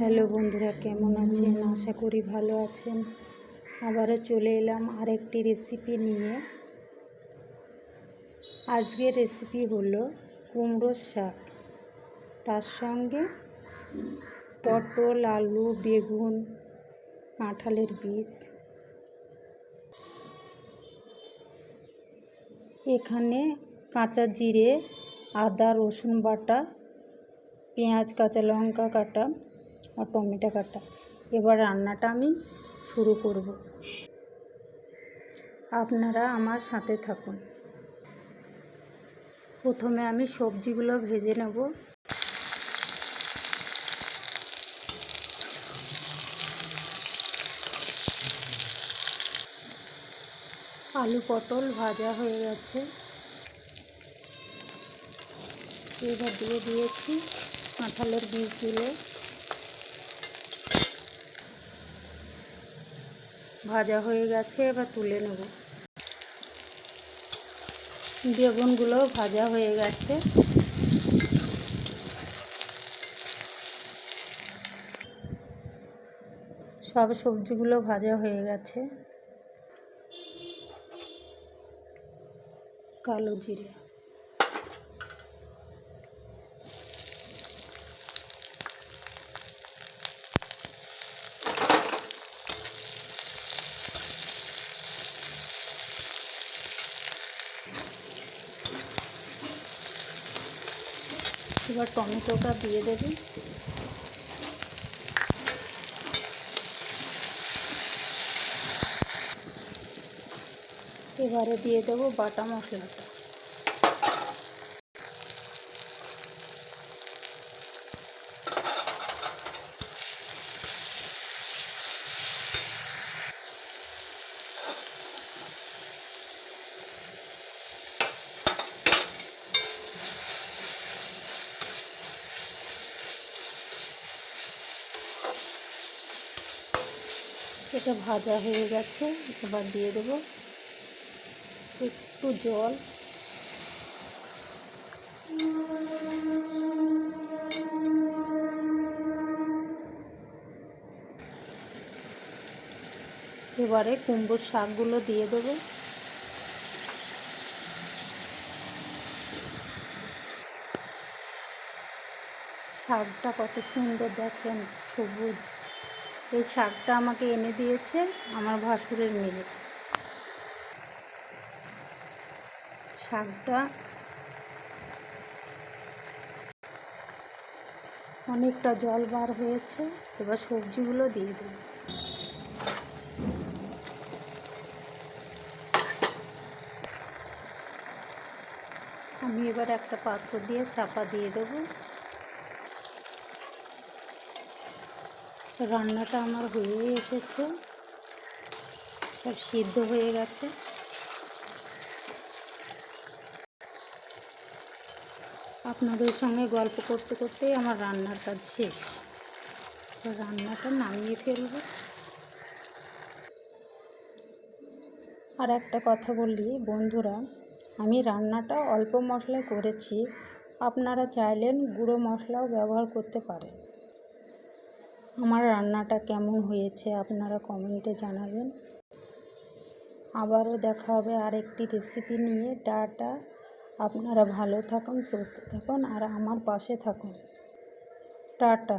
Hello বন্ধুরা, কেমন আছেন? আশা করি ভালো আছেন। আবারও চলে এলাম আরেকটি রেসিপি নিয়ে। আজকের রেসিপি হলো কুমড়োর শাক। তার সঙ্গে পটল, আলু, বেগুন, কাঁঠালের বীজ। এখানে কাঁচা জিরে, আদা, রসুন বাটা, পেঁয়াজ, কাঁচা লঙ্কা কাটা আর টমেটো কাটা। এবার রান্নাটা আমি শুরু করব। আপনারা আমার সাথে থাকুন। প্রথমে আমি সবজিগুলো ভেজে নেব। আলু পটল ভাজা হয়ে গেছে। এবার দিয়ে দিয়েছি কাঁঠালের বীজগুলো ভাজা হয়ে গেছে, এবার তুলে নেব। বেগুনগুলো ভাজা হয়ে গেছে। সব সবজিগুলো ভাজা হয়ে গেছে। কালো জিরে। এবার টমেটোটা দিয়ে দেবে। এবারে দিয়ে দেবো বাটা মশলাটা। এটা ভাজা হয়ে গেছে এবার দিয়ে দেবো। একটু জল। এবারে কুমড়োর শাকগুলো দিয়ে দেবো। শাকটা কত সুন্দর দেখেন, সবুজ। এই শাকটা আমাকে এনে দিয়েছে আমার ভাসুরের মেয়ে। শাকটা অনেকটা জল বার হয়েছে, এবার সবজিগুলো দিয়ে দেব। আমি এবার একটা পাত্র দিয়ে চাপা দিয়ে দেবো। রান্নাটা আমার হয়ে এসেছে। সব সিদ্ধ হয়ে গেছে। আপনাদের সঙ্গে গল্প করতে করতেই আমার রান্নার কাজ শেষ। রান্নাটা নামিয়ে ফেলব। আর একটা কথা বলি, বন্ধুরা, আমি রান্নাটা অল্প মশলায় করেছি। আপনারা চাইলেন গুঁড়ো মশলাও ব্যবহার করতে পারেন। আমার রান্নাটা কেমন হয়েছে আপনারা কমেন্টে জানাবেন। আবারও দেখা হবে আরেকটি রেসিপি নিয়ে। টাটা। আপনারা ভালো থাকুন, সুস্থ থাকুন, আর আমার পাশে থাকুন। টাটা।